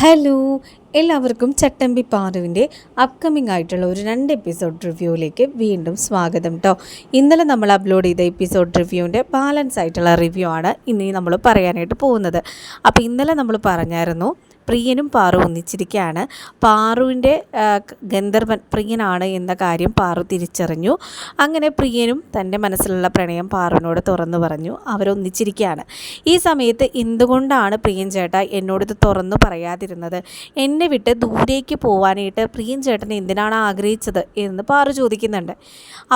Hello എല്ലാവർക്കും ചട്ടമ്പി പാറുവിന്റെ upcoming ആയിട്ടുള്ള ഒരു രണ്ട് എപ്പിസോഡ് റിവ്യൂവിലേക്ക് വീണ്ടും സ്വാഗതം കേട്ടോ ഇന്നലെ നമ്മൾ അപ്ലോഡ് ചെയ്ത എപ്പിസോഡ് റിവ്യൂവിന്റെ ബാലൻസ് ആയിട്ടുള്ള റിവ്യൂ ആണ് ഇനി നമ്മൾ പറയാനായിട്ട് പോകുന്നത്. അപ്പോൾ ഇന്നലെ നമ്മൾ പറഞ്ഞായിരുന്നു പ്രിയനും പാറു ഒന്നിച്ചിരിക്കുകയാണ് പാറുവിന്റെ ഗന്ധർവൻ പ്രിയനാണ് എന്ന കാര്യം പാറു തിരിച്ചറിഞ്ഞു. അങ്ങനെ പ്രിയനും തന്റെ മനസ്സിലുള്ള പ്രണയം പാറുവിനോട് തുറന്നു പറഞ്ഞു. അവരൊന്നിച്ചിരിക്കുകയാണ് ഈ സമയത്ത് എന്തുകൊണ്ടാണ് പ്രിയൻ ചേട്ട ഇത് തുറന്നു പറയാതിരുന്നത്? എന്നെ വിട്ട് ദൂരേക്ക് പോവാനായിട്ട് പ്രിയൻ ചേട്ടൻ എന്തിനാണ് ആഗ്രഹിച്ചത് എന്ന് പാറു ചോദിക്കുന്നുണ്ട്.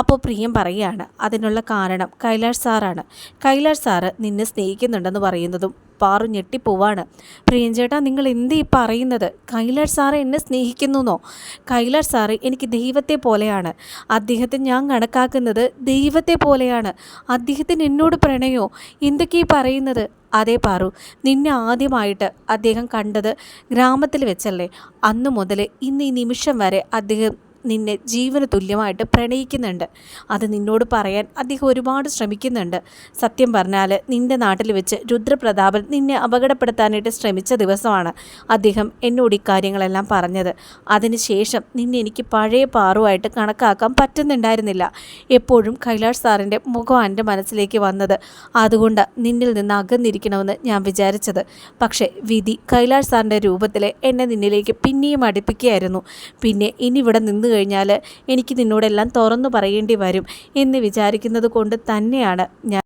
അപ്പോൾ പ്രിയം പറയുകയാണ് അതിനുള്ള കാരണം കൈലാഷ് സാറാണ്. കൈലാഷ് സാറ് നിന്നെ സ്നേഹിക്കുന്നുണ്ടെന്ന് പറയുന്നതും പാറു ഞെട്ടിപ്പോവാണ്. പ്രിയഞ്ചേട്ടാ നിങ്ങൾ എന്ത് ഈ പറയുന്നത്? കൈലാഷ് സാറ് എന്നെ സ്നേഹിക്കുന്നുവെന്നോ കൈലാഷ് സാറ് എനിക്ക് ദൈവത്തെ പോലെയാണ്. അദ്ദേഹത്തെ ഞാൻ കണക്കാക്കുന്നത് ദൈവത്തെ പോലെയാണ്. അദ്ദേഹത്തിന് എന്നോട് പ്രണയോ? എന്തൊക്കെ ഈ പറയുന്നത്? അതേ പാറു നിന്നെ ആദ്യമായിട്ട് അദ്ദേഹം കണ്ടത് ഗ്രാമത്തിൽ വെച്ചല്ലേ? അന്നു മുതൽ ഇന്ന് ഈ നിമിഷം വരെ അദ്ദേഹം നിന്നെ ജീവന് തുല്യമായിട്ട് പ്രണയിക്കുന്നുണ്ട്. അത് നിന്നോട് പറയാൻ അദ്ദേഹം ഒരുപാട് ശ്രമിക്കുന്നുണ്ട്. സത്യം പറഞ്ഞാൽ നിന്റെ നാട്ടിൽ വെച്ച് രുദ്രപ്രതാപൻ നിന്നെ അപകടപ്പെടുത്താനായിട്ട് ശ്രമിച്ച ദിവസമാണ് അദ്ദേഹം എന്നോട് ഇക്കാര്യങ്ങളെല്ലാം കാര്യങ്ങളെല്ലാം പറഞ്ഞത് അതിനുശേഷം നിന്നെ എനിക്ക് പഴയ പാറുമായിട്ട് കണക്കാക്കാൻ പറ്റുന്നുണ്ടായിരുന്നില്ല. എപ്പോഴും കൈലാഷ് സാറിന്റെ മുഖം എന്റെ മനസ്സിലേക്ക് വന്നത് അതുകൊണ്ട് നിന്നിൽ നിന്ന് അകന്നിരിക്കണമെന്ന് ഞാൻ വിചാരിച്ചത്. പക്ഷേ വിധി കൈലാഷ് സാറിന്റെ രൂപത്തിൽ എന്നെ നിന്നിലേക്ക് പിന്നെയും അടുപ്പിക്കുകയായിരുന്നു. പിന്നെ ഇനി ഇവിടെ നിന്ന് കഴിഞ്ഞാൽ എനിക്ക് നിന്നോടെല്ലാം തുറന്നു പറയേണ്ടി വരും എന്ന് വിചാരിക്കുന്നത് കൊണ്ട് തന്നെയാണ് ഞാൻ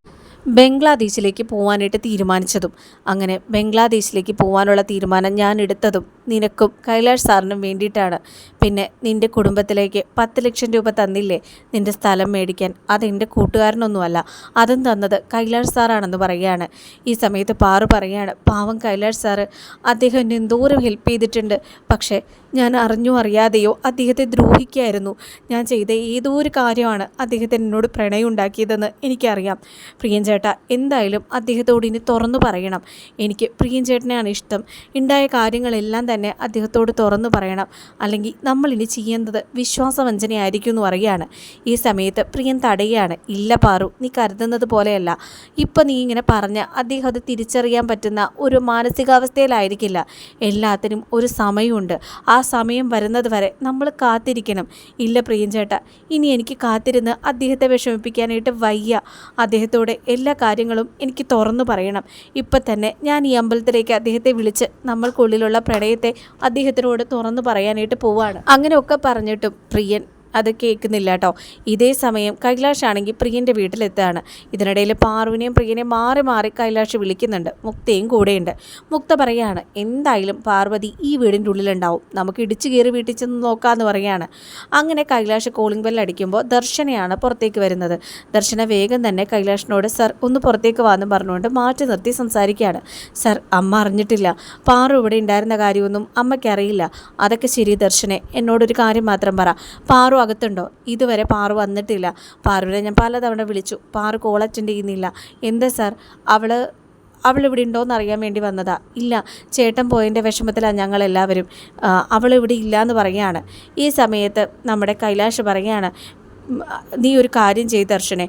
ബംഗ്ലാദേശിലേക്ക് പോകാനായിട്ട് തീരുമാനിച്ചതും അങ്ങനെ ബംഗ്ലാദേശിലേക്ക് പോകാനുള്ള തീരുമാനം ഞാൻ എടുത്തതും നിനക്കും കൈലാഷ് സാറിനും വേണ്ടിയിട്ടാണ്. പിന്നെ നിന്റെ കുടുംബത്തിലേക്ക് പത്ത് ലക്ഷം രൂപ തന്നില്ലേ? നിന്റെ സ്ഥലം മേടിക്കാൻ. അതെന്റെ കൂട്ടുകാരനൊന്നുമല്ല. അതും തന്നത് കൈലാഷ് സാറാണെന്ന് പറയുകയാണ്. ഈ സമയത്ത് പാറു പറയുകയാണ് പാവം കൈലാഷ് സാറ് അദ്ദേഹം എന്നെ എന്തോരം ഹെൽപ്പ് ചെയ്തിട്ടുണ്ട്. പക്ഷേ ഞാൻ അറിഞ്ഞോ അറിയാതെയോ അദ്ദേഹത്തെ ദ്രോഹിക്കായിരുന്നു ഞാൻ ചെയ്ത ഏതോ ഒരു കാര്യമാണ് അദ്ദേഹത്തിന് എന്നോട് പ്രണയം ഉണ്ടാക്കിയതെന്ന് എനിക്കറിയാം. പ്രിയൻ ചേട്ട എന്തായാലും അദ്ദേഹത്തോട് ഇനി തുറന്നു പറയണം. എനിക്ക് പ്രിയൻ ചേട്ടനെയാണ് ഇഷ്ടം. ഉണ്ടായ കാര്യങ്ങളെല്ലാം തന്നെ അദ്ദേഹത്തോട് തുറന്നു പറയണം. അല്ലെങ്കിൽ നമ്മൾ ഇനി ചെയ്യുന്നത് വിശ്വാസവഞ്ചനയായിരിക്കും എന്ന് പറയുകയാണ്. ഈ സമയത്ത് പ്രിയൻ തടയുകയാണ്. ഇല്ല പാറു നീ കരുതുന്നത് പോലെയല്ല. ഇപ്പം നീ ഇങ്ങനെ പറഞ്ഞ അദ്ദേഹം അത് തിരിച്ചറിയാൻ പറ്റുന്ന ഒരു മാനസികാവസ്ഥയിലായിരിക്കില്ല. എല്ലാത്തിനും ഒരു സമയമുണ്ട്. ആ സമയം വരുന്നത് വരെ നമ്മൾ കാത്തിരിക്കണം. ഇല്ല പ്രിയൻ ചേട്ടാ ഇനി എനിക്ക് കാത്തിരുന്ന് അദ്ദേഹത്തെ വിഷമിപ്പിക്കാനായിട്ട് വയ്യ. അദ്ദേഹത്തോട് എല്ലാ കാര്യങ്ങളും എനിക്ക് തുറന്നു പറയണം. ഇപ്പം തന്നെ ഞാൻ ഈ അമ്പലത്തിലേക്ക് അദ്ദേഹത്തെ വിളിച്ച് നമ്മൾക്കുള്ളിലുള്ള പ്രണയത്തെ അദ്ദേഹത്തിനോട് തുറന്നു പറയാനായിട്ട് പോവാണ്. അങ്ങനെയൊക്കെ പറഞ്ഞിട്ടും പ്രിയൻ അത് കേൾക്കുന്നില്ല കേട്ടോ. ഇതേ സമയം കൈലാഷ് ആണെങ്കിൽ പ്രിയന്റെ വീട്ടിലെത്തുകയാണ്. ഇതിനിടയിൽ പാറുവിനെയും പ്രിയനെയും മാറി മാറി കൈലാഷ് വിളിക്കുന്നുണ്ട്. മുക്തയും കൂടെയുണ്ട്. മുക്ത പറയാണ് എന്തായാലും പാർവതി ഈ വീടിന്റെ ഉള്ളിലുണ്ടാവും. നമുക്ക് ഇടിച്ചു കയറി വീട്ടിൽ ചെന്ന് നോക്കാമെന്ന് പറയാണ്. അങ്ങനെ കൈലാഷ് കോളിംഗ് ബെൽ അടിക്കുമ്പോൾ ദർശനയാണ് പുറത്തേക്ക് വരുന്നത്. ദർശന വേഗം തന്നെ കൈലാഷിനോട് സർ ഒന്ന് പുറത്തേക്ക് വാന്നും പറഞ്ഞുകൊണ്ട് മാറ്റി നിർത്തി സംസാരിക്കുകയാണ്. സർ അമ്മ അറിഞ്ഞിട്ടില്ല. പാറു ഇവിടെ ഉണ്ടായിരുന്ന കാര്യമൊന്നും അമ്മയ്ക്ക് അറിയില്ല അതൊക്കെ ശരി ദർശനെ എന്നോടൊരു കാര്യം മാത്രം പറ. പാറു അകത്തുണ്ടോ? ഇതുവരെ പാറു വന്നിട്ടില്ല. പാറുവിനെ ഞാൻ പലതവണ വിളിച്ചു. പാറു കോൾ അറ്റൻഡ് ചെയ്യുന്നില്ല. എന്താ സാർ? അവൾ അവൾ ഇവിടെ ഉണ്ടോയെന്ന് അറിയാൻ വേണ്ടി വന്നതാ. ഇല്ല ചേട്ടൻ പോയതിന്റെ വിഷമത്തിലാണ് ഞങ്ങളെല്ലാവരും അവൾ ഇവിടെ ഇല്ല എന്ന് പറയുകയാണ്. ഈ സമയത്ത് നമ്മുടെ കൈലാഷ് പറയുകയാണ് നീ ഒരു കാര്യം ചെയ്ത് ദർശനെ.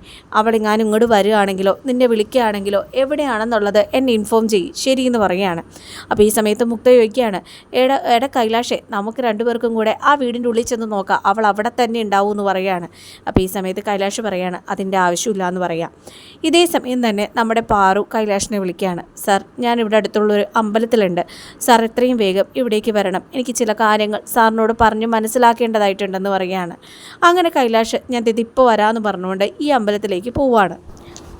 ഞാൻ ഇങ്ങോട്ട് വരികയാണെങ്കിലോ നിന്നെ വിളിക്കുകയാണെങ്കിലോ എവിടെയാണെന്നുള്ളത് എന്നെ ഇൻഫോം ചെയ്യ്. ശരി എന്ന് പറയുകയാണ്. അപ്പോൾ ഈ സമയത്ത് മുക്ത ചോദിക്കുകയാണ് എട എട കൈലാഷേ നമുക്ക് രണ്ടുപേർക്കും കൂടെ ആ വീടിന്റെ ഉള്ളിൽ ചെന്ന് നോക്കാം. അവൾ അവിടെ തന്നെ ഉണ്ടാവും എന്ന് പറയുകയാണ്. അപ്പോൾ ഈ സമയത്ത് കൈലാഷ് പറയാണ് അതിന്റെ ആവശ്യമില്ല എന്ന് പറയാം. ഇതേ സമയം തന്നെ നമ്മുടെ പാറു കൈലാഷിനെ വിളിക്കുകയാണ് സാർ ഞാൻ ഇവിടെ അടുത്തുള്ളൊരു അമ്പലത്തിലുണ്ട്. സാർ എത്രയും വേഗം ഇവിടേക്ക് വരണം. എനിക്ക് ചില കാര്യങ്ങൾ സാറിനോട് പറഞ്ഞ് മനസ്സിലാക്കേണ്ടതായിട്ടുണ്ടെന്ന് പറയുകയാണ്. അങ്ങനെ കൈലാഷ് ഞാൻ ഇതിപ്പോൾ വരാമെന്ന് പറഞ്ഞുകൊണ്ട് ഈ അമ്പലത്തിലേക്ക് പോവാണ്.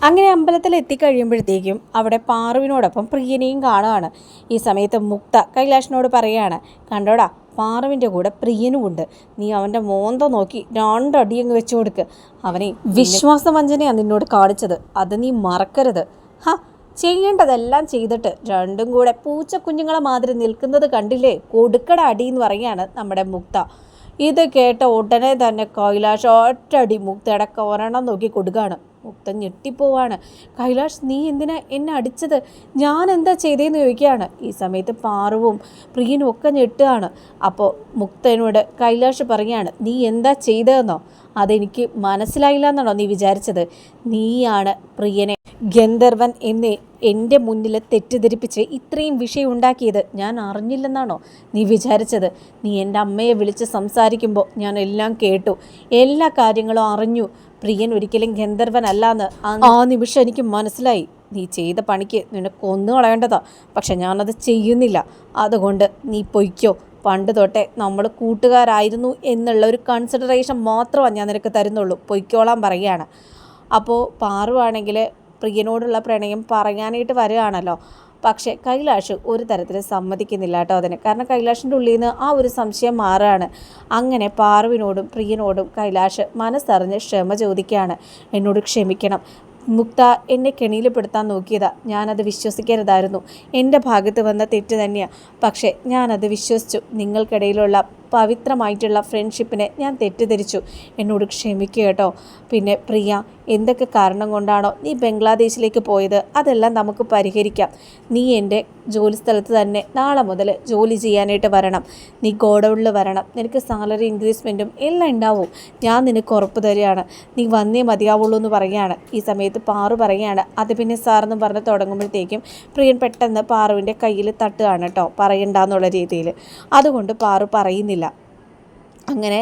അങ്ങനെ അമ്പലത്തിൽ എത്തിക്കഴിയുമ്പോഴത്തേക്കും അവിടെ പാറുവിനോടൊപ്പം പ്രിയനെയും കാണുകയാണ് ഈ സമയത്ത് മുക്ത കൈലാഷിനോട് പറയുകയാണ് കണ്ടോടാ പാറുവിന്റെ കൂടെ പ്രിയനും ഉണ്ട് നീ അവന്റെ മോന്ത നോക്കി രണ്ടടി അങ്ങ് വെച്ചു കൊടുക്ക്. അവനെ വിശ്വാസവഞ്ചനയാണ് നിന്നോട് കാണിച്ചത്. അത് നീ മറക്കരുത്. ഹ ചെയ്യേണ്ടതെല്ലാം ചെയ്തിട്ട് രണ്ടും കൂടെ പൂച്ചക്കുഞ്ഞുങ്ങളെ മാതിരി നിൽക്കുന്നത് കണ്ടില്ലേ? കൊടുക്കട അടി എന്ന് പറയുകയാണ് നമ്മുടെ മുക്ത. ഇത് കേട്ട ഉടനെ തന്നെ കൈലാഷ് ഒറ്റടി മുക്തയുടെ ഒരെണ്ണം നോക്കി കൊടുക്കുകയാണ്. മുക്ത ഞെട്ടിപ്പോവാണ്. കൈലാഷ് നീ എന്തിനാ എന്നെ അടിച്ചത്? ഞാൻ എന്താ ചെയ്തതെന്ന് ചോദിക്കുകയാണ്. ഈ സമയത്ത് പാറുവും പ്രിയനും ഒക്കെ ഞെട്ടുകയാണ്. അപ്പോൾ മുക്തനോട് കൈലാഷ് പറയുകയാണ് നീ എന്താ ചെയ്തതെന്നോ? അതെനിക്ക് മനസ്സിലായില്ല എന്നാണോ നീ വിചാരിച്ചത്? നീയാണ് പ്രിയനെ ഗന്ധർവൻ എന്ന് എന്റെ മുന്നിൽ തെറ്റിദ്ധരിപ്പിച്ച് ഇത്രയും വിഷയം ഉണ്ടാക്കിയത് ഞാൻ അറിഞ്ഞില്ലെന്നാണോ നീ വിചാരിച്ചത്? നീ എന്റെ അമ്മയെ വിളിച്ച് സംസാരിക്കുമ്പോൾ ഞാൻ എല്ലാം കേട്ടു എല്ലാ കാര്യങ്ങളും അറിഞ്ഞു. പ്രിയൻ ഒരിക്കലും ഗന്ധർവനല്ലാന്ന് ആ- ആ നിമിഷം എനിക്ക് മനസ്സിലായി. നീ ചെയ്ത പണിക്ക് നിന്നെ കൊന്നു കളയേണ്ടതാ പക്ഷെ ഞാനത് ചെയ്യുന്നില്ല. അതുകൊണ്ട് നീ പൊയ്ക്കോ. പണ്ട് തൊട്ടേ നമ്മൾ കൂട്ടുകാരായിരുന്നു എന്നുള്ള ഒരു കൺസിഡറേഷൻ മാത്രമാണ് ഞാൻ നിനക്ക് തരുന്നുള്ളൂ. പൊയ്ക്കോളാൻ പറയുകയാണ്. അപ്പോൾ പാറുവാണെങ്കിൽ പ്രിയനോടുള്ള പ്രണയം പറയാനായിട്ട് വരികയാണല്ലോ. പക്ഷേ കൈലാഷ് ഒരു തരത്തിൽ സമ്മതിക്കുന്നില്ല കേട്ടോ അതിന്. കാരണം കൈലാഷിന്റെ ഉള്ളിൽ നിന്ന് ആ ഒരു സംശയം മാറുകയാണ്. അങ്ങനെ പാർവിനോടും പ്രിയനോടും കൈലാഷ് മനസ്സറിഞ്ഞ് ക്ഷമ ചോദിക്കുകയാണ്. എന്നോട് ക്ഷമിക്കണം. മുക്ത എന്നെ കെണിയിൽപ്പെടുത്താൻ നോക്കിയതാ. ഞാനത് വിശ്വസിക്കരുതായിരുന്നു. എന്റെ ഭാഗത്ത് വന്ന തെറ്റ് തന്നെയാണ് പക്ഷേ ഞാനത് വിശ്വസിച്ചു. നിങ്ങൾക്കിടയിലുള്ള പവിത്രമായിട്ടുള്ള ഫ്രണ്ട്ഷിപ്പിനെ ഞാൻ തെറ്റിദ്ധരിച്ചു. എന്നോട് ക്ഷമിക്കുക കേട്ടോ. പിന്നെ പ്രിയ എന്തൊക്കെ കാരണം കൊണ്ടാണോ നീ ബംഗ്ലാദേശിലേക്ക് പോയത്? അതെല്ലാം നമുക്ക് പരിഹരിക്കാം. നീ എന്റെ ജോലി സ്ഥലത്ത് തന്നെ നാളെ മുതൽ ജോലി ചെയ്യാനായിട്ട് വരണം. നീ ഗോഡൗണിൽ വരണം. നിനക്ക് സാലറി ഇൻക്രീസ്മെന്റും എല്ലാം ഉണ്ടാവും. ഞാൻ നിനക്ക് ഉറപ്പ് തരികയാണ്. നീ വന്നേ മതിയാവുള്ളൂ എന്ന് പറയുകയാണ്. ഈ സമയത്ത് പാറു പറയുകയാണ്. അത് പിന്നെ സാറെന്ന് പറഞ്ഞ് തുടങ്ങുമ്പോഴത്തേക്കും പ്രിയൻ പെട്ടെന്ന് പാറുവിന്റെ കയ്യിൽ തട്ടുകയാണ് കേട്ടോ. പറയണ്ടെന്നുള്ള രീതിയിൽ. അതുകൊണ്ട് പാറു പറയുന്നില്ല. അങ്ങനെ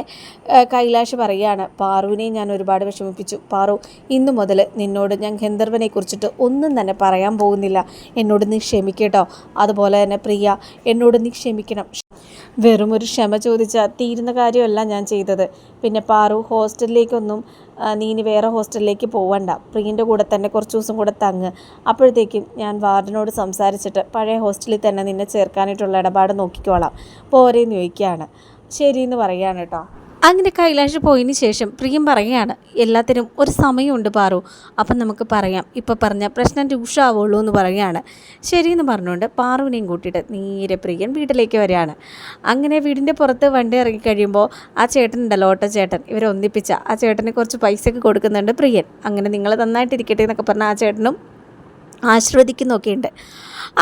കൈലാഷ് പറയുകയാണ് പാറുവിനെ ഞാൻ ഒരുപാട് വിഷമിപ്പിച്ചു. പാറു ഇന്നു മുതൽ നിന്നോട് ഞാൻ ഗന്ധർവനെ കുറിച്ചിട്ട് ഒന്നും തന്നെ പറയാൻ പോകുന്നില്ല. എന്നോട് നീ ക്ഷമിക്കട്ടോ. അതുപോലെ തന്നെ പ്രിയ എന്നോട് നീ ക്ഷമിക്കണം. വെറും ഒരു ക്ഷമ ചോദിച്ചാൽ തീരുന്ന കാര്യമല്ല ഞാൻ ചെയ്തത്. പിന്നെ പാറു ഹോസ്റ്റലിലേക്കൊന്നും നീ ഇനി വേറെ ഹോസ്റ്റലിലേക്ക് പോവണ്ട. പ്രിയന്റെ കൂടെ തന്നെ കുറച്ച് ദിവസം കൂടെ തങ്ങ്. അപ്പോഴത്തേക്കും ഞാൻ വാർഡനോട് സംസാരിച്ചിട്ട് പഴയ ഹോസ്റ്റലിൽ തന്നെ നിന്നെ ചേർക്കാനായിട്ടുള്ള ഇടപാട് നോക്കിക്കോളാം. പോരേന്ന് ചോദിക്കുകയാണ്. ശരിയെന്ന് പറയുകയാണ് കേട്ടോ അങ്ങനെ കൈലാഷ് പോയതിന് ശേഷം പ്രിയം പറയുകയാണ് എല്ലാത്തിനും ഒരു സമയമുണ്ട് പാറു അപ്പം നമുക്ക് പറയാം. ഇപ്പം പറഞ്ഞ പ്രശ്നം രൂക്ഷമാവുള്ളൂ എന്ന് പറയുകയാണ് ശരിയെന്ന് പറഞ്ഞുകൊണ്ട് പാറുവിനെയും കൂട്ടിയിട്ട് നേരെ പ്രിയൻ വീട്ടിലേക്ക് വരികയാണ്. അങ്ങനെ വീടിന്റെ പുറത്ത് വണ്ടി ഇറങ്ങി കഴിയുമ്പോൾ ആ ചേട്ടൻ ഉണ്ടല്ലോ ഓട്ടോ ചേട്ടൻ. ഇവരെ ഒന്നിപ്പിച്ച ആ ചേട്ടനെ കുറച്ച് പൈസയൊക്കെ കൊടുക്കുന്നുണ്ട് പ്രിയൻ. അങ്ങനെ നിങ്ങൾ നന്നായിട്ടിരിക്കട്ടെ എന്നൊക്കെ പറഞ്ഞ ആ ചേട്ടനും ആശീർവദിക്കുന്നൊക്കെയുണ്ട്.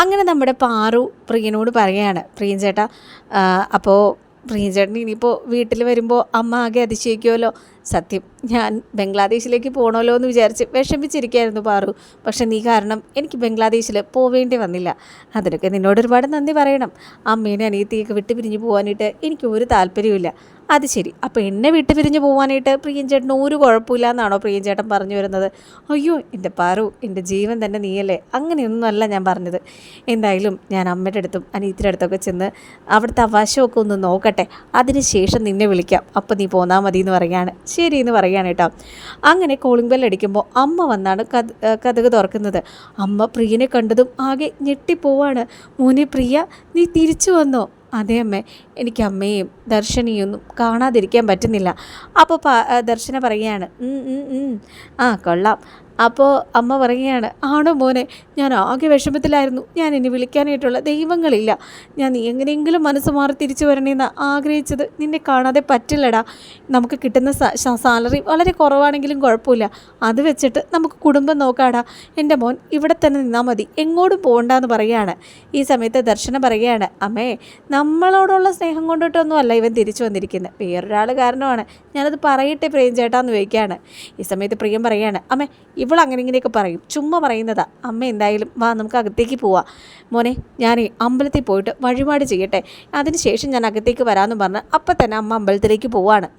അങ്ങനെ നമ്മുടെ പാറു പ്രിയനോട് പറയുകയാണ് പ്രിയൻ ചേട്ടാ അപ്പോൾ പ്രിയൻ ചേട്ടൻ ഇനിയിപ്പോൾ വീട്ടിൽ വരുമ്പോൾ അമ്മ ആകെ അതിശയിക്കുമല്ലോ സത്യം ഞാൻ ബംഗ്ലാദേശിലേക്ക് പോകണമല്ലോ എന്ന് വിചാരിച്ച് വിഷമിച്ചിരിക്കുകയായിരുന്നു പാറു. പക്ഷെ നീ കാരണം എനിക്ക് ബംഗ്ലാദേശിൽ പോവേണ്ടി വന്നില്ല. അതിനൊക്കെ നിന്നോട് ഒരുപാട് നന്ദി പറയണം. അമ്മേനെ അനിയത്തിയൊക്കെ വിട്ടു പിരിഞ്ഞ് പോകാനായിട്ട് എനിക്ക് ഒരു താല്പര്യമില്ല അത് ശരി. അപ്പോൾ എന്നെ വിട്ട് പിരിഞ്ഞ് പോകാനായിട്ട് പ്രിയൻ ചേട്ടന് ഒരു കുഴപ്പമില്ല എന്നാണോ പ്രിയൻ ചേട്ടൻ പറഞ്ഞു വരുന്നത്? അയ്യോ എന്റെ പാറു എന്റെ ജീവൻ തന്നെ നീയല്ലേ? അങ്ങനെയൊന്നുമല്ല ഞാൻ പറഞ്ഞത്. എന്തായാലും ഞാൻ അമ്മയുടെ അടുത്തും അനിയത്തിന്റെ അടുത്തൊക്കെ ചെന്ന് അവിടുത്തെ അവശമൊക്കെ ഒന്ന് നോക്കട്ടെ. അതിന് ശേഷം നിന്നെ വിളിക്കാം. അപ്പോൾ നീ പോന്നാൽ മതി എന്ന് പറയാണ് ശരി എന്ന് പറയാണ് കേട്ടോ. അങ്ങനെ കോളിംഗ് ബെൽ അടിക്കുമ്പോൾ അമ്മ വന്നാണ് കഥ കഥക് തുറക്കുന്നത്. അമ്മ പ്രിയനെ കണ്ടതും ആകെ ഞെട്ടിപ്പോവാണ്. മോനെ പ്രിയ നീ തിരിച്ചു വന്നോ? അതെ അമ്മേ എനിക്ക് അമ്മയും ദർശനിയൊന്നും കാണാതിരിക്കാൻ പറ്റുന്നില്ല അപ്പോൾ ദർശന പറയുകയാണ് "ഉം, ഉം, ഉം. ആ കൊള്ളാം അപ്പോൾ അമ്മ പറയുകയാണ് ആണോ മോനെ ഞാൻ ആകെ വിഷമത്തിലായിരുന്നു. ഞാൻ ഇനി വിളിക്കാനായിട്ടുള്ള ദൈവങ്ങളില്ല. ഞാൻ നീ എങ്ങനെയെങ്കിലും മനസ്സ് മാറി തിരിച്ചു വരണേന്ന് ആഗ്രഹിച്ചത്. നിന്നെ കാണാതെ പറ്റില്ലടാ. നമുക്ക് കിട്ടുന്ന സാലറി വളരെ കുറവാണെങ്കിലും കുഴപ്പമില്ല. അത് വെച്ചിട്ട് നമുക്ക് കുടുംബം നോക്കാടാ. എന്റെ മോൻ ഇവിടെ തന്നെ നിന്നാൽ മതി. എങ്ങോട്ടും പോകണ്ടെന്ന് പറയുകയാണ്. ഈ സമയത്ത് ദർശനം പറയുകയാണ് അമ്മേ നമ്മളോടുള്ള സ്നേഹം കൊണ്ടിട്ടൊന്നും അല്ല ഇവൻ തിരിച്ചു വന്നിരിക്കുന്നത് വേറൊരാൾ കാരണമാണ്. ഞാനത് പറയട്ടെ പ്രിയം ചേട്ടാന്ന് ചോദിക്കുകയാണ്. ഈ സമയത്ത് പ്രിയം പറയുകയാണ് അമ്മേ ഇവൾ അങ്ങനെ ഇങ്ങനെയൊക്കെ പറയും. ചുമ്മാ പറയുന്നതാ അമ്മ എന്തായാലും വാ നമുക്ക് അകത്തേക്ക് പോവാം. മോനെ ഞാൻ അമ്പലത്തിൽ പോയിട്ട് വഴിപാട് ചെയ്യട്ടെ. അതിനുശേഷം ഞാൻ അകത്തേക്ക് വരാമെന്ന് പറഞ്ഞ് അപ്പം തന്നെ അമ്മ അമ്പലത്തിലേക്ക് പോവാണ്.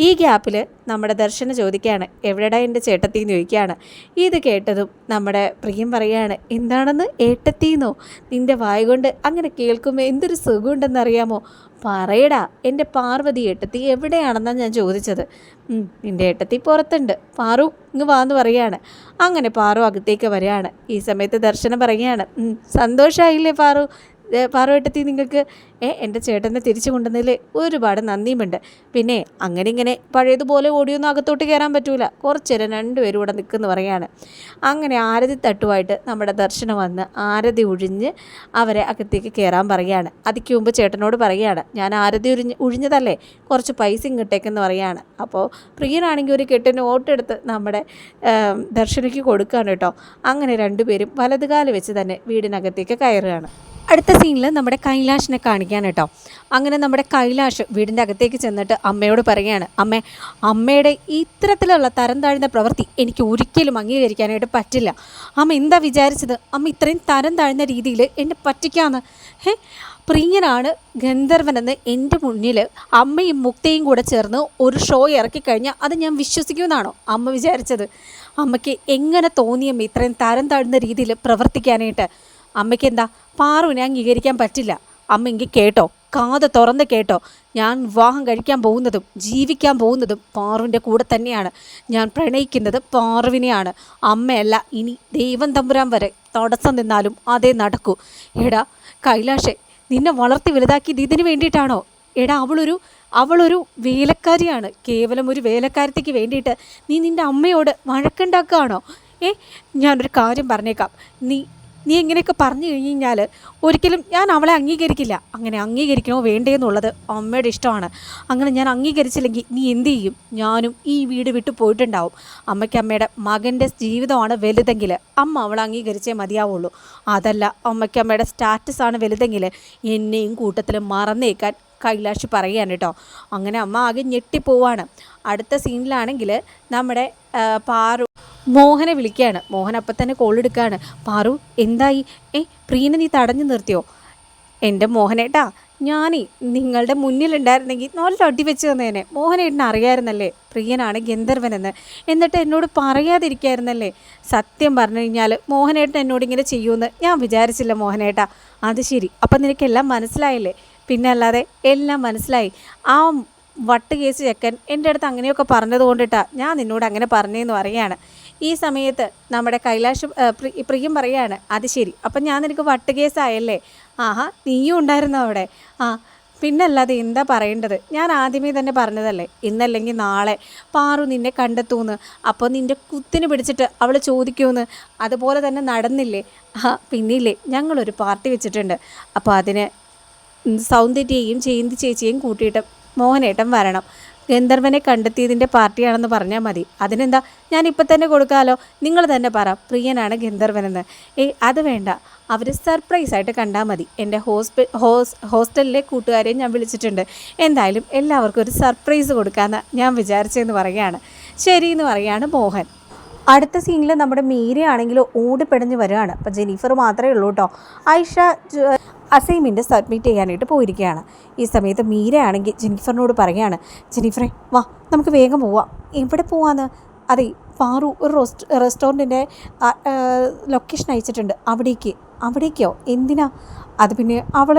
ഈ ഗ്യാപ്പിൽ നമ്മുടെ ദർശന ചോദിക്കുകയാണ് എവിടെടാ എന്റെ ചേട്ടത്തി എന്ന് ചോദിക്കുകയാണ്. ഇത് കേട്ടതും നമ്മുടെ പ്രിയം പറയുകയാണ് എന്താണെന്ന് ഏട്ടത്തിന്നോ? നിന്റെ വായ കൊണ്ട് അങ്ങനെ കേൾക്കുമ്പോൾ എന്തൊരു സുഖമുണ്ടെന്നറിയാമോ പറയടാ എന്റെ പാർവതി ഏട്ടത്തി എവിടെയാണെന്നാണ് ഞാൻ ചോദിച്ചത്. നിന്റെ ഏട്ടത്തി പുറത്തുണ്ട്. പാറു ഇങ്ങ് വാന്ന് പറയാണ്. അങ്ങനെ പാറു അകത്തേക്ക് വരികയാണ്. ഈ സമയത്ത് ദർശനം പറയുകയാണ്. "ഉം, സന്തോഷമായില്ലേ പാറു? ഏ, പാറു നിങ്ങൾക്ക് ഏ എന്റെ ചേട്ടനെ തിരിച്ചു കൊണ്ടുവന്നതിൽ ഒരുപാട് നന്ദിയുമുണ്ട്. പിന്നെ അങ്ങനെ ഇങ്ങനെ പഴയതുപോലെ ഓടിയൊന്നും അകത്തോട്ട് കയറാൻ പറ്റൂല. കുറച്ചേരം രണ്ടുപേരും ഇവിടെ നിൽക്കുന്നു പറയാണ്. അങ്ങനെ ആരതി തട്ടുമായിട്ട് നമ്മുടെ ദർശനം വന്ന് ആരതി ഒഴിഞ്ഞ് അവരെ അകത്തേക്ക് കയറാൻ പറയുകയാണ്. അതിക്ക് മുമ്പ് ചേട്ടനോട് പറയുകയാണ് ഞാൻ ആരതി ഒഴിഞ്ഞ് ഒഴിഞ്ഞതല്ലേ കുറച്ച് പൈസ ഇങ്ങോട്ടേക്കെന്ന് പറയുകയാണ് അപ്പോൾ പ്രിയനാണെങ്കിൽ ഒരു കെട്ടിന് ഓട്ടെടുത്ത് നമ്മുടെ ദർശനയ്ക്ക് കൊടുക്കുകയാണ് കേട്ടോ. അങ്ങനെ രണ്ടുപേരും വലതുകാൽ വെച്ച് തന്നെ വീടിനകത്തേക്ക് കയറുകയാണ്. അടുത്ത സീനിൽ നമ്മുടെ കൈലാഷിനെ കാണിക്കാൻ കേട്ടോ. അങ്ങനെ നമ്മുടെ കൈലാഷ് വീടിന്റെ അകത്തേക്ക് ചെന്നിട്ട് അമ്മയോട് പറയുകയാണ് അമ്മേ അമ്മയുടെ ഇത്തരത്തിലുള്ള തരം താഴ്ന്ന പ്രവൃത്തി എനിക്ക് ഒരിക്കലും അംഗീകരിക്കാനായിട്ട് പറ്റില്ല. അമ്മ എന്താ വിചാരിച്ചത്? അമ്മ ഇത്രയും തരം താഴ്ന്ന രീതിയിൽ എന്നെ പറ്റിക്കാന്ന്? ഹേ പ്രിയനാണ് ഗന്ധർവനെന്ന് എന്റെ മുന്നിൽ അമ്മയും മുക്തയും കൂടെ ചേർന്ന് ഒരു ഷോ ഇറക്കി കഴിഞ്ഞാൽ അത് ഞാൻ വിശ്വസിക്കുമെന്നാണോ അമ്മ വിചാരിച്ചത്? അമ്മയ്ക്ക് എങ്ങനെ തോന്നിയമ്മ ഇത്രയും തരം താഴ്ന്ന രീതിയിൽ പ്രവർത്തിക്കാനായിട്ട്? അമ്മയ്ക്ക് എന്താ പാറുവിനെ അംഗീകരിക്കാൻ പറ്റില്ല. അമ്മ എങ്കിൽ കേട്ടോ. കാത് തുറന്ന് കേട്ടോ. ഞാൻ വിവാഹം കഴിക്കാൻ പോകുന്നതും ജീവിക്കാൻ പോകുന്നതും പാറുവിന്റെ കൂടെ തന്നെയാണ്. ഞാൻ പ്രണയിക്കുന്നത് പാറുവിനെയാണ്. അമ്മയല്ല ഇനി ദൈവം തമ്പുരാൻ വരെ തടസ്സം നിന്നാലും അതേ നടക്കൂ. എടാ കൈലാഷെ നിന്നെ വളർത്തി വലുതാക്കിയത് ഇതിന് വേണ്ടിയിട്ടാണോ? എടാ അവളൊരു അവളൊരു വേലക്കാരിയാണ്. കേവലം ഒരു വേലക്കാരത്തേക്ക് വേണ്ടിയിട്ട് നീ നിന്റെ അമ്മയോട് വഴക്കുണ്ടാക്കുകയാണോ? ഏ ഞാനൊരു കാര്യം പറഞ്ഞേക്കാം. നീ നീ ഇങ്ങനെയൊക്കെ പറഞ്ഞു കഴിഞ്ഞ് കഴിഞ്ഞാൽ ഒരിക്കലും ഞാൻ അവളെ അംഗീകരിക്കില്ല. അങ്ങനെ അംഗീകരിക്കണോ വേണ്ടേന്നുള്ളത് അമ്മയുടെ ഇഷ്ടമാണ്. അങ്ങനെ ഞാൻ അംഗീകരിച്ചില്ലെങ്കിൽ നീ എന്ത് ചെയ്യും? ഞാനും ഈ വീട് വിട്ടു പോയിട്ടുണ്ടാവും. അമ്മയ്ക്ക് അമ്മയുടെ മകന്റെ ജീവിതമാണ് വലുതെങ്കിൽ അമ്മ അവളെ അംഗീകരിച്ചേ മതിയാവുള്ളൂ. അതല്ല അമ്മയ്ക്ക് അമ്മയുടെ സ്റ്റാറ്റസാണ് വലുതെങ്കിൽ എന്നെയും കൂട്ടത്തിൽ മറന്നേക്കാൻ കൈലാഷ് പറയുകയാണ് കേട്ടോ. അങ്ങനെ അമ്മ ആകെ ഞെട്ടിപ്പോവാണ്. അടുത്ത സീനിലാണെങ്കിൽ നമ്മുടെ പാറു മോഹനെ വിളിക്കുകയാണ്. മോഹൻ അപ്പം തന്നെ കോൾ എടുക്കുകയാണ്. പാറു എന്തായി? ഏ പ്രിയനെ നീ തടഞ്ഞു നിർത്തിയോ? എന്റെ മോഹനേട്ടാ ഞാനേ നിങ്ങളുടെ മുന്നിലുണ്ടായിരുന്നെങ്കിൽ നല്ല അടി വെച്ച് തന്നേനെ. മോഹനേട്ടനെ അറിയായിരുന്നല്ലേ? പ്രിയനാണ് ഗന്ധർവനെന്ന്. എന്നിട്ട് എന്നോട് പറയാതിരിക്കായിരുന്നല്ലേ? സത്യം പറഞ്ഞു കഴിഞ്ഞാൽ മോഹനേട്ടൻ എന്നോട് ഇങ്ങനെ ചെയ്യുമെന്ന് ഞാൻ വിചാരിച്ചില്ല മോഹനേട്ടാ. അത് ശരി. അപ്പം നിനക്കെല്ലാം മനസ്സിലായില്ലേ? പിന്നെ അല്ലാതെ എല്ലാം മനസ്സിലായി. ആ വട്ട് കേസ് ചെക്കൻ എന്റെ അടുത്ത് അങ്ങനെയൊക്കെ പറഞ്ഞത് കൊണ്ടിട്ടാ ഞാൻ നിന്നോട് അങ്ങനെ പറഞ്ഞതെന്ന് പറയാണ് ഈ സമയത്ത് നമ്മുടെ കൈലാഷ് പ്രി- പ്രിയം പറയാണ് അത് ശരി. അപ്പം ഞാൻ നിനക്ക് വട്ട് കേസായല്ലേ ആഹാ നീയും ഉണ്ടായിരുന്നു അവിടെ? ആ. പിന്നല്ലാതെ എന്താ പറയേണ്ടത്? ഞാൻ ആദ്യമേ തന്നെ പറഞ്ഞതല്ലേ ഇന്നല്ലെങ്കിൽ നാളെ പാറു നിന്നെ കണ്ടെത്തൂന്ന്. അപ്പോൾ നിന്റെ കുത്തിന് പിടിച്ചിട്ട് അവൾ ചോദിക്കുമെന്ന് അതുപോലെ തന്നെ നടന്നില്ലേ? ആ പിന്നില്ലേ. ഞങ്ങളൊരു പാർട്ടി വെച്ചിട്ടുണ്ട്. അപ്പോൾ അതിന് സൗന്ദര്യയും ജയന്തി ചേച്ചിയും കൂട്ടിയിട്ട് മോഹനേട്ടൻ വരണം. ഗന്ധർവനെ കണ്ടെത്തിയതിന്റെ പാർട്ടിയാണെന്ന് പറഞ്ഞാൽ മതി. അതിനെന്താ? ഇപ്പം തന്നെ കൊടുക്കാമല്ലോ നിങ്ങൾ തന്നെ പറ. പ്രിയനാണ് ഗന്ധർവനെന്ന്. ഏയ് അത് വേണ്ട. അവർ സർപ്രൈസ് ആയിട്ട് കണ്ടാൽ മതി. എന്റെ ഹോസ്പി ഹോസ് ഹോസ്റ്റലിലെ കൂട്ടുകാരെയും ഞാൻ വിളിച്ചിട്ടുണ്ട്. എന്തായാലും എല്ലാവർക്കും ഒരു സർപ്രൈസ് കൊടുക്കാമെന്ന് ഞാൻ വിചാരിച്ചെന്ന് പറയുകയാണ്. ശരി എന്ന് പറയുകയാണ് മോഹൻ. അടുത്ത സീനിൽ നമ്മുടെ മീര മീരയാണെങ്കിൽ ഓടിപ്പിടഞ്ഞ് വരികയാണ്. അപ്പോൾ ജെനീഫർ മാത്രമേ ഉള്ളൂ കേട്ടോ ഐഷ അസൈൻമെന്റ് സബ്മിറ്റ് ചെയ്യാനായിട്ട് പോയിരിക്കുകയാണ്. ഈ സമയത്ത് മീര ആണെങ്കിൽ ജെനിഫറിനോട് പറയുകയാണ് ജെനിഫറെ വാ നമുക്ക് വേഗം പോവാം. എവിടെ പോവാന്ന്? അതെ പാറു ഒരു റെസ്റ്റ് റെസ്റ്റോറന്റിന്റെ ലൊക്കേഷൻ അയച്ചിട്ടുണ്ട്. അവിടേക്ക് അവിടേക്കോ? എന്തിനാ? അത് പിന്നെ അവൾ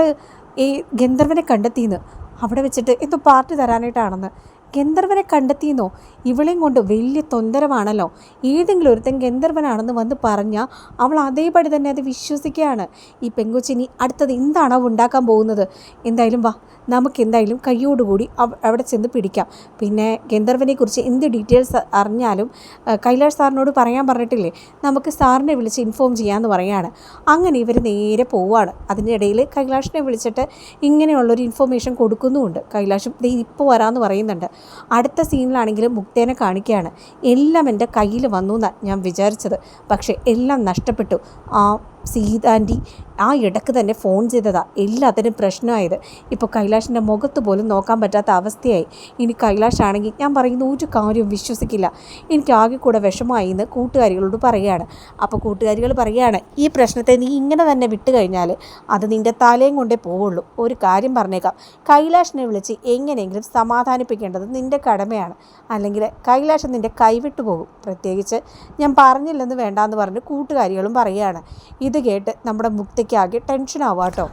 ഈ ഗന്ധർവനെ കണ്ടെത്തിയെന്ന്. അവിടെ വെച്ചിട്ട് എന്തോ പാർട്ടി തരാനായിട്ടാണെന്ന്. ഗന്ധർവനെ കണ്ടെത്തിയെന്നോ? ഇവളെയും കൊണ്ട് വലിയ തൊന്തരമാണല്ലോ ഏതെങ്കിലും ഒരുത്തൻ ഗന്ധർവനാണെന്ന് വന്ന് പറഞ്ഞാൽ അവൾ അതേപടി തന്നെ അത് വിശ്വസിക്കുകയാണ്. ഈ പെങ്കൊച്ചിനി അടുത്തത് എന്താണോ ഉണ്ടാക്കാൻ പോകുന്നത്? എന്തായാലും വാ നമുക്ക് എന്തായാലും കയ്യോടുകൂടി അവ- അവിടെ ചെന്ന് പിടിക്കാം. പിന്നെ ഗന്ധർവനെക്കുറിച്ച് എന്ത് ഡീറ്റെയിൽസ് അറിഞ്ഞാലും കൈലാഷ് സാറിനോട് പറയാൻ പറഞ്ഞിട്ടില്ലേ? നമുക്ക് സാറിനെ വിളിച്ച് ഇൻഫോം ചെയ്യാമെന്ന് പറയാണ്. അങ്ങനെ ഇവർ നേരെ പോവാണ്. അതിനിടയിൽ കൈലാഷിനെ വിളിച്ചിട്ട് ഇങ്ങനെയുള്ളൊരു ഇൻഫോർമേഷൻ കൊടുക്കുന്നുമുണ്ട്. കൈലാഷും ഇപ്പോൾ വരാമെന്ന് പറയുന്നുണ്ട്. അടുത്ത സീനിലാണെങ്കിലും മുക്തേനെ കാണിക്കുകയാണ്. എല്ലാം എന്റെ കയ്യിൽ വന്നു എന്നാണ് ഞാൻ വിചാരിച്ചത്. പക്ഷേ എല്ലാം നഷ്ടപ്പെട്ടു. ആ സീതാന്റി ആ ഇടയ്ക്ക് തന്നെ ഫോൺ ചെയ്തതാണ് എല്ലാത്തിനും പ്രശ്നമായത്. ഇപ്പോൾ കൈലാഷിന്റെ മുഖത്ത് പോലും നോക്കാൻ പറ്റാത്ത അവസ്ഥയായി. ഇനി കൈലാഷ് ആണെങ്കിൽ ഞാൻ പറയുന്ന ഒരു കാര്യവും വിശ്വസിക്കില്ല. എനിക്ക് ആകെ കൂടെ വിഷമമായി എന്ന് കൂട്ടുകാരികളോട് പറയുകയാണ്. അപ്പോൾ കൂട്ടുകാരികൾ പറയുകയാണ് ഈ പ്രശ്നത്തെ നീ ഇങ്ങനെ തന്നെ വിട്ട് കഴിഞ്ഞാൽ അത് നിന്റെ തലയും കൊണ്ടേ പോവുള്ളൂ. ഒരു കാര്യം പറഞ്ഞേക്കാം. കൈലാഷിനെ വിളിച്ച് എങ്ങനെയെങ്കിലും സമാധാനിപ്പിക്കേണ്ടത് നിന്റെ കടമയാണ്. അല്ലെങ്കിൽ കൈലാഷ് നിന്റെ കൈവിട്ടു പോകും. പ്രത്യേകിച്ച് ഞാൻ പറഞ്ഞില്ലെന്ന് വേണ്ടാന്ന് പറഞ്ഞ് കൂട്ടുകാരികളും പറയുകയാണ്. ഇത് കേട്ട് നമ്മുടെ മുക്തയ്ക്കാകെ ടെൻഷൻ ആവാട്ടോ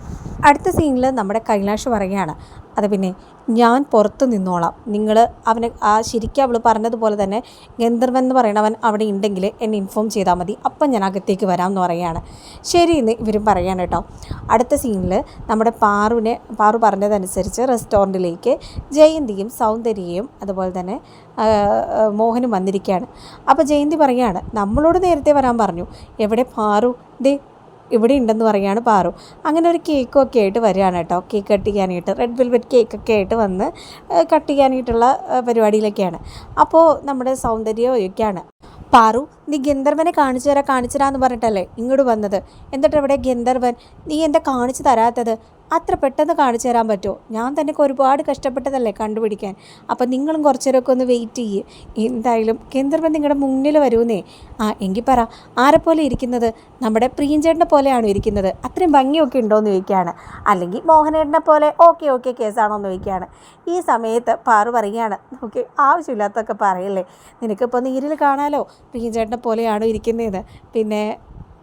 അടുത്ത സീനിൽ നമ്മുടെ കൈലാഷ് പറയുകയാണ്. അത് പിന്നെ ഞാൻ പുറത്ത് നിന്നോളാം. നിങ്ങൾ അവനെ ആ ശരിക്കും അവൾ പറഞ്ഞതുപോലെ തന്നെ ഗന്ധർവൻ എന്ന് പറയണവൻ അവിടെ ഉണ്ടെങ്കിൽ എന്നെ ഇൻഫോം ചെയ്താൽ മതി. അപ്പം ഞാൻ അകത്തേക്ക് വരാം എന്ന് പറയുകയാണ്. ശരി എന്ന് ഇവരും പറയാണ് കേട്ടോ. അടുത്ത സീനിൽ നമ്മുടെ പാറുവിനെ പാറു പറഞ്ഞതനുസരിച്ച് റെസ്റ്റോറന്റിലേക്ക് ജയന്തിയും സൗന്ദര്യയും അതുപോലെ തന്നെ മോഹനും വന്നിരിക്കുകയാണ്. അപ്പോൾ ജയന്തി പറയുകയാണ് നമ്മളോട് നേരത്തെ വരാൻ പറഞ്ഞു. എവിടെ പാറു? ദേ ഇവിടെ ഉണ്ടെന്ന് പറയാണ് പാറു. അങ്ങനെ ഒരു കേക്കും ഒക്കെ ആയിട്ട് വരികയാണ് കേട്ടോ. കേക്ക് കട്ട് ചെയ്യാനായിട്ട്. റെഡ് വെൽവെറ്റ് കേക്ക് ഒക്കെ ആയിട്ട് വന്ന് കട്ട് ചെയ്യാനായിട്ടുള്ള പരിപാടിയിലൊക്കെയാണ്. അപ്പോൾ നമ്മുടെ സൗന്ദര്യമൊക്കെയാണ്. പാറു നീ ഗന്ധർവനെ കാണിച്ചു തരാ കാണിച്ചു തരാമെന്ന് പറഞ്ഞിട്ടല്ലേ ഇങ്ങോട്ട് വന്നത്? എന്നിട്ട് ഇവിടെ ഗന്ധർവൻ നീ എന്താ കാണിച്ചു തരാത്തത്? അത്ര പെട്ടെന്ന് കാണിച്ചു തരാൻ പറ്റുമോ? ഞാൻ തന്നെ ഒരുപാട് കഷ്ടപ്പെട്ടതല്ലേ കണ്ടുപിടിക്കാൻ. അപ്പം നിങ്ങളും കുറച്ചു നേരമൊക്കെ ഒന്ന് വെയിറ്റ് ചെയ്യ്. എന്തായാലും കേന്ദ്രം നിങ്ങളുടെ മുന്നിൽ വരുമെന്നേ ആ എങ്കിൽ പറ ആരെപ്പോലെ ഇരിക്കുന്നത്? നമ്മുടെ പ്രിയഞ്ചേട്ടനെ പോലെയാണോ ഇരിക്കുന്നത്? അത്രയും ഭംഗിയൊക്കെ ഉണ്ടോയെന്ന് ചോദിക്കുകയാണ്. അല്ലെങ്കിൽ മോഹനേട്ടനെ പോലെ ഓക്കെ ഓക്കെ കേസാണോ എന്ന് ചോദിക്കുകയാണ്. ഈ സമയത്ത് പാറു പറയുകയാണ് ഓക്കെ ആവശ്യമില്ലാത്തതൊക്കെ പറയല്ലേ? നിനക്കിപ്പോൾ നീരിൽ കാണാലോ? പ്രിയഞ്ചേട്ടനെ പോലെയാണോ ഇരിക്കുന്നതെന്ന് പിന്നെ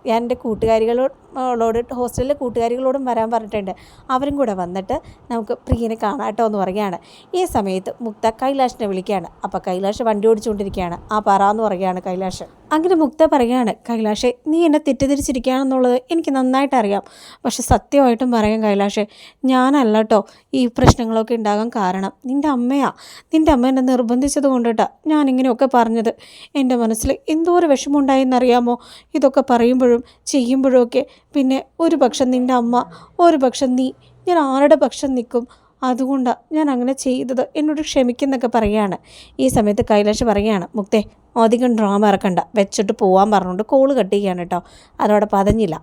ഞാൻ എന്റെ കൂട്ടുകാരികളോട് ഹോസ്റ്റലിലെ കൂട്ടുകാരികളോടും വരാൻ പറഞ്ഞിട്ടുണ്ട്. അവരും കൂടെ വന്നിട്ട് നമുക്ക് പ്രിയനെ കാണാട്ടോ എന്ന് പറയുകയാണ്. ഈ സമയത്ത് മുക്ത കൈലാഷിനെ വിളിക്കുകയാണ്. അപ്പോൾ കൈലാഷ് വണ്ടി ഓടിച്ചുകൊണ്ടിരിക്കുകയാണ്. ആ പറ എന്ന് പറയുകയാണ് കൈലാഷ്. അങ്ങനെ മുക്ത പറയുകയാണ് കൈലാഷെ നീ എന്നെ തെറ്റിദ്ധരിച്ചിരിക്കുകയാണെന്നുള്ളത് എനിക്ക് നന്നായിട്ട് അറിയാം പക്ഷെ സത്യമായിട്ടും പറയാം കൈലാഷെ ഞാനല്ല കേട്ടോ ഈ പ്രശ്നങ്ങളൊക്കെ ഉണ്ടാകാൻ കാരണം. നിന്റെ അമ്മയാ. നിന്റെ അമ്മ എന്നെ നിർബന്ധിച്ചത് കൊണ്ടിട്ടാ ഞാനിങ്ങനെയൊക്കെ പറഞ്ഞത്. എന്റെ മനസ്സിൽ എന്തോ ഒരു വിഷമമുണ്ടായെന്നറിയാമോ? ഇതൊക്കെ പറയുമ്പോഴും ചെയ്യുമ്പോഴും ഒക്കെ പിന്നെ ഒരു പക്ഷം നിന്റെ അമ്മ ഒരു പക്ഷം നീ. ഞാൻ ആരുടെ പക്ഷം നിൽക്കും? അതുകൊണ്ടാണ് ഞാൻ അങ്ങനെ ചെയ്തത് എന്നോട് ക്ഷമിക്കുന്നൊക്കെ പറയുകയാണ് ഈ സമയത്ത് കൈലാഷ് പറയുകയാണ് മുക്തേ അധികം ഡ്രാമ ഇറക്കണ്ട. വെച്ചിട്ട് പോകാൻ പറഞ്ഞുകൊണ്ട് കോൾ കട്ട് ചെയ്യാണ് കേട്ടോ അതോടെ പതഞ്ഞില്ല.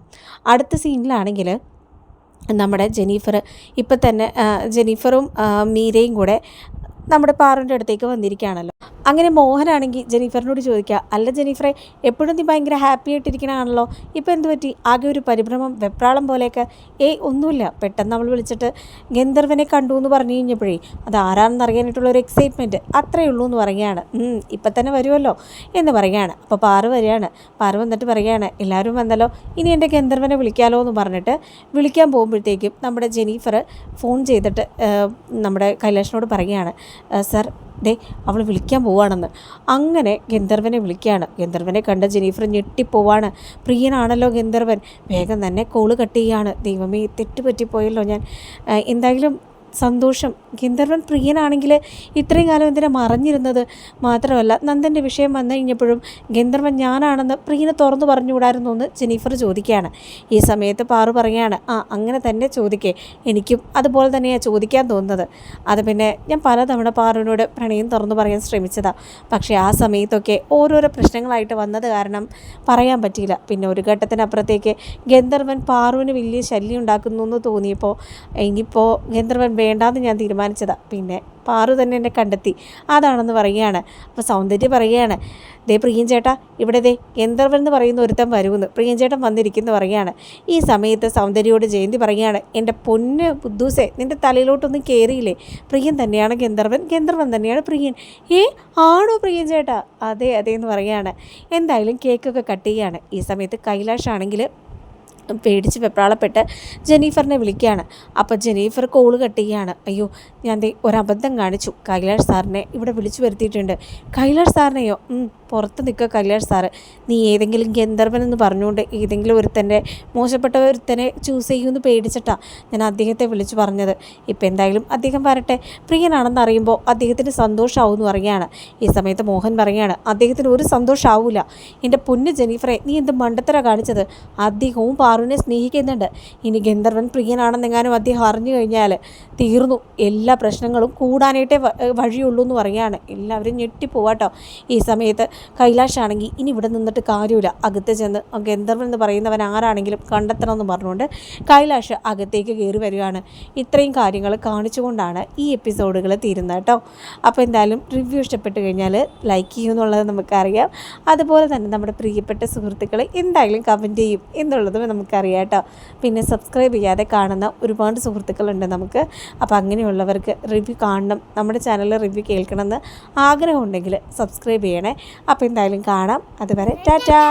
അടുത്ത സീനിലാണെങ്കിൽ നമ്മുടെ ജെനീഫർ ഇപ്പം തന്നെ ജെനീഫറും മീരയും കൂടെ നമ്മുടെ പാറന്റെ അടുത്തേക്ക് വന്നിരിക്കുകയാണല്ലോ. അങ്ങനെ മോഹനാണെങ്കിൽ ജെനീഫറിനോട് ചോദിക്കുക അല്ല ജെനീഫറെ എപ്പോഴും നീ ഭയങ്കര ഹാപ്പി ആയിട്ടിരിക്കണാണല്ലോ ഇപ്പം എന്ത് പറ്റി? ആകെ ഒരു പരിഭ്രമം വെപ്രാളം പോലെയൊക്കെ. ഏയ് ഒന്നുമില്ല. പെട്ടെന്ന് അവൾ വിളിച്ചിട്ട് ഗന്ധർവനെ കണ്ടു എന്ന് പറഞ്ഞു കഴിഞ്ഞപ്പോഴേ അത് ആരാണെന്ന് അറിയാനായിട്ടുള്ള ഒരു എക്സൈറ്റ്മെന്റ് അത്രയേ ഉള്ളൂ എന്ന് പറയുകയാണ്. "ഉം, ഇപ്പം തന്നെ വരുമല്ലോ എന്ന് പറയുകയാണ്. അപ്പോൾ പാറു വരികയാണ്. പാറു വന്നിട്ട് പറയുകയാണ് എല്ലാവരും വന്നല്ലോ. ഇനി എന്റെ ഗന്ധർവനെ വിളിക്കാമല്ലോ എന്ന് പറഞ്ഞിട്ട് വിളിക്കാൻ പോകുമ്പോഴത്തേക്കും നമ്മുടെ ജെനീഫർ ഫോൺ ചെയ്തിട്ട് നമ്മുടെ കൈലാഷിനോട് പറയുകയാണ് സർ ദേ അവൾ വിളിക്കാൻ പോവാണെന്ന്. അങ്ങനെ ഗന്ധർവനെ വിളിക്കുകയാണ്. ഗന്ധർവനെ കണ്ട ജെനീഫർ ഞെട്ടിപ്പോവാണ്. പ്രിയനാണല്ലോ ഗന്ധർവൻ. വേഗം തന്നെ കോൾ കട്ട് ചെയ്യാണ്. ദൈവമേ തെറ്റുപറ്റിപ്പോയല്ലോ ഞാൻ. എന്തായാലും സന്തോഷം. ഗന്ധർവൻ പ്രിയനാണെങ്കിൽ ഇത്രയും കാലം എന്തിനാ മറഞ്ഞിരുന്നത്? മാത്രമല്ല നന്ദന്റെ വിഷയം വന്നു കഴിഞ്ഞപ്പോഴും ഗന്ധർവൻ ഞാനാണെന്ന് പ്രിയനെ തുറന്നു പറഞ്ഞുകൂടായിരുന്നു എന്ന് ജെനീഫർ ചോദിക്കുകയാണ്. ഈ സമയത്ത് പാറു പറയുകയാണ് ആ അങ്ങനെ തന്നെ ചോദിക്കേ. എനിക്കും അതുപോലെ തന്നെയാണ് ചോദിക്കാൻ തോന്നുന്നത്. അത് പിന്നെ ഞാൻ പലതവണ പാറുവിനോട് പ്രണയം തുറന്നു പറയാൻ ശ്രമിച്ചതാണ് പക്ഷേ ആ സമയത്തൊക്കെ ഓരോരോ പ്രശ്നങ്ങളായിട്ട് വന്നത് കാരണം പറയാൻ പറ്റിയില്ല. പിന്നെ ഒരു ഘട്ടത്തിനപ്പുറത്തേക്ക് ഗന്ധർവൻ പാറുവിന് വലിയ ശല്യം ഉണ്ടാക്കുന്നു എന്ന് തോന്നിയപ്പോൾ ഇനിയിപ്പോൾ ഗന്ധർവൻ വേണ്ടാന്ന് ഞാൻ തീരുമാനിച്ചതാണ് പിന്നെ പാറു തന്നെ എന്നെ കണ്ടെത്തി. അതാണെന്ന് പറയുകയാണ്. അപ്പോൾ സൗന്ദര്യം പറയുകയാണ്. ദേ പ്രിയൻ ചേട്ടാ ഇവിടെ ദേ ഗന്ധർവൻ എന്ന് പറയുന്ന ഒരുത്തൻ വരുമെന്ന് പ്രിയൻ ചേട്ടൻ വന്നിരിക്കുന്നു പറയുകയാണ്. ഈ സമയത്ത് സൗന്ദര്യോട് ജയന്തി പറയുകയാണ്. എന്റെ പൊന്ന് ബുദ്ധൂസെ നിന്റെ തലയിലോട്ടൊന്നും കയറിയില്ലേ പ്രിയൻ തന്നെയാണ് ഗന്ധർവൻ ഗന്ധർവൻ തന്നെയാണ് പ്രിയൻ. ഏ ആണോ പ്രിയൻ ചേട്ടാ അതെ അതെ എന്ന് പറയുകയാണ്. എന്തായാലും കേക്കൊക്കെ കട്ട് ചെയ്യുകയാണ് ഈ സമയത്ത് കൈലാഷ് ആണെങ്കിൽ പേടിച്ച് വെപ്രാളപ്പെട്ട് ജെനീഫറിനെ വിളിക്കുകയാണ്. അപ്പോൾ ജെനീഫർ കോൾ കട്ട് ചെയ്യുകയാണ് അയ്യോ ഞാൻ ദേ ഒരബദ്ധം കാണിച്ചു. കൈലാഷ് സാറിനെ ഇവിടെ വിളിച്ചു വരുത്തിയിട്ടുണ്ട്. കൈലാഷ് സാറിനെയോ? പുറത്ത് നിൽക്കുക കല്യാൺ സാറ്. നീ ഏതെങ്കിലും ഗന്ധർവൻ എന്ന് പറഞ്ഞുകൊണ്ട് ഏതെങ്കിലും ഒരുത്തന്റെ മോശപ്പെട്ട ഒരുത്തനെ ചൂസ് ചെയ്യുമെന്ന് പേടിച്ചിട്ടാ ഞാൻ അദ്ദേഹത്തെ വിളിച്ചു പറഞ്ഞത്. ഇപ്പം എന്തായാലും അദ്ദേഹം വരട്ടെ. പ്രിയനാണെന്ന് അറിയുമ്പോൾ അദ്ദേഹത്തിന് സന്തോഷമാവും എന്ന് പറയുകയാണ്. ഈ സമയത്ത് മോഹൻ പറയുകയാണ് അദ്ദേഹത്തിന് ഒരു സന്തോഷമാവില്ല എന്റെ പൊന്ന് ജെനീഫറെ നീ എന്ത് മണ്ടത്തര കാണിച്ചത്? അദ്ദേഹവും പാറുവിനെ സ്നേഹിക്കുന്നുണ്ട്. ഇനി ഗന്ധർവൻ പ്രിയനാണെന്നെങ്ങാനും അദ്ദേഹം അറിഞ്ഞു കഴിഞ്ഞാൽ തീർന്നു. എല്ലാ പ്രശ്നങ്ങളും കൂടാനായിട്ടേ വഴിയുള്ളൂ എന്ന് പറയുകയാണ്. എല്ലാവരും ഞെട്ടിപ്പോവാട്ടോ. ഈ സമയത്ത് കൈലാഷാണെങ്കിൽ ഇനി ഇവിടെ നിന്നിട്ട് കാര്യമില്ല. അകത്ത് ചെന്ന് ഗന്ധർവൻ എന്ന് പറയുന്നവൻ ആരാണെങ്കിലും കണ്ടെത്തണം എന്ന് പറഞ്ഞുകൊണ്ട് കൈലാഷ് അകത്തേക്ക് കയറി വരികയാണ്. ഇത്രയും കാര്യങ്ങൾ കാണിച്ചുകൊണ്ടാണ് ഈ എപ്പിസോഡുകൾ തീരുന്നത് കേട്ടോ. അപ്പോൾ എന്തായാലും റിവ്യൂ ഇഷ്ടപ്പെട്ട് കഴിഞ്ഞാൽ ലൈക്ക് ചെയ്യുമെന്നുള്ളത് നമുക്കറിയാം. അതുപോലെ തന്നെ നമ്മുടെ പ്രിയപ്പെട്ട സുഹൃത്തുക്കൾ എന്തായാലും കമന്റ് ചെയ്യും എന്നുള്ളതും നമുക്കറിയാം കേട്ടോ. പിന്നെ സബ്സ്ക്രൈബ് ചെയ്യാതെ കാണുന്ന ഒരുപാട് സുഹൃത്തുക്കളുണ്ട് നമുക്ക്. അപ്പോൾ അങ്ങനെയുള്ളവർക്ക് റിവ്യൂ കാണണം. നമ്മുടെ ചാനലിൽ റിവ്യൂ കേൾക്കണമെന്ന് ആഗ്രഹമുണ്ടെങ്കിൽ സബ്സ്ക്രൈബ് ചെയ്യണേ. അപ്പോൾ എന്തായാലും കാണാം. അതുവരെ ടാറ്റാ.